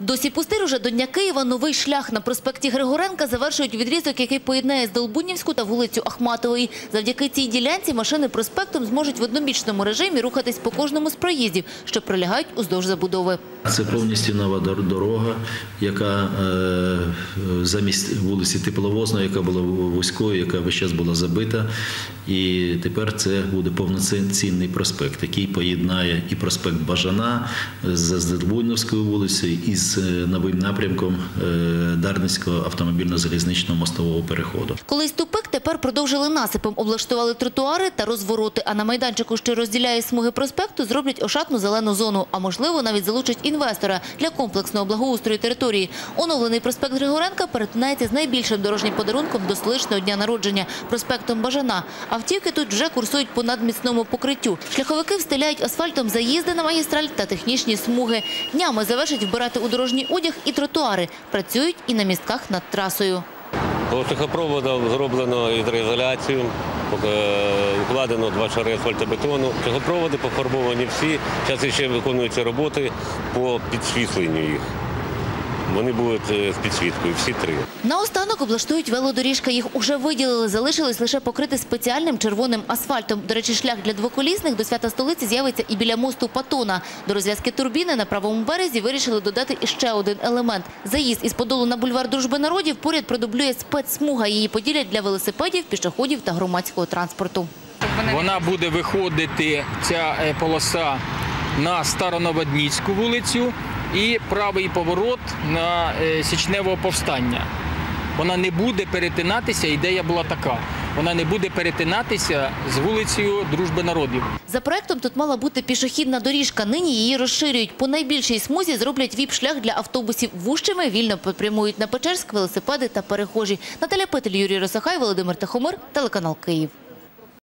Досі пустир уже до Дня Києва новий шлях на проспекті Григоренка завершують відрізок, який поєднає Здолбунівську та вулицю Ахматової. Завдяки цій ділянці машини проспектом зможуть в одномічному режимі рухатись по кожному з проїздів, що пролягають уздовж забудови. Це повністю нова дорога, яка е, замість вулиці Тепловозної, яка була вузькою, яка весь час була забита. І тепер це буде повноцінний проспект, який поєднає і проспект Бажана з Здолбунівською вулицею і з е, новим напрямком е, Дарницького автомобільно-залізничного мостового переходу. Колись тупик тепер продовжили насипом, облаштували тротуари та розвороти. А на майданчику, що розділяє смуги проспекту, зроблять ошатну зелену зону. А можливо, навіть залучать інвестора для комплексного благоустрою території. Оновлений проспект Григоренка перетинається з найбільшим дорожнім подарунком до столичного дня народження – проспектом Бажана. Автівки тут вже курсують по надміцному покриттю. Шляховики встеляють асфальтом заїзди на магістраль та технічні смуги. Днями завершать вбирати у дорожній одяг і тротуари. Працюють і на містках над трасою. По зроблено гідроізоляцію, е, укладено два шари асфальтобетону. Шляхопроводи пофарбовані всі. Зараз ще виконуються роботи по підсвітленню їх. Вони будуть з підсвіткою, всі три. Наостанок облаштують велодоріжки. Їх уже виділили. Залишилось лише покрити спеціальним червоним асфальтом. До речі, шлях для двоколісних до свята столиці з'явиться і біля мосту Патона. До розв'язки турбіни на правому березі вирішили додати іще один елемент. Заїзд із Подолу на бульвар Дружби народів поряд продублює спецсмуга. Її поділять для велосипедів, пішоходів та громадського транспорту. Вона буде виходити ця е, полоса на Староноводніцьку вулицю і правий поворот на е, Січневого повстання. Вона не буде перетинатися, ідея була така. Вона не буде перетинатися з вулицею Дружби народів. За проектом тут мала бути пішохідна доріжка. Нині її розширюють. По найбільшій смузі зроблять віп-шлях для автобусів. Вущими вільно попрямують на Печерськ велосипеди та перехожі. Наталя Петель, Юрій Росахай, Володимир Тихомир, телеканал Київ.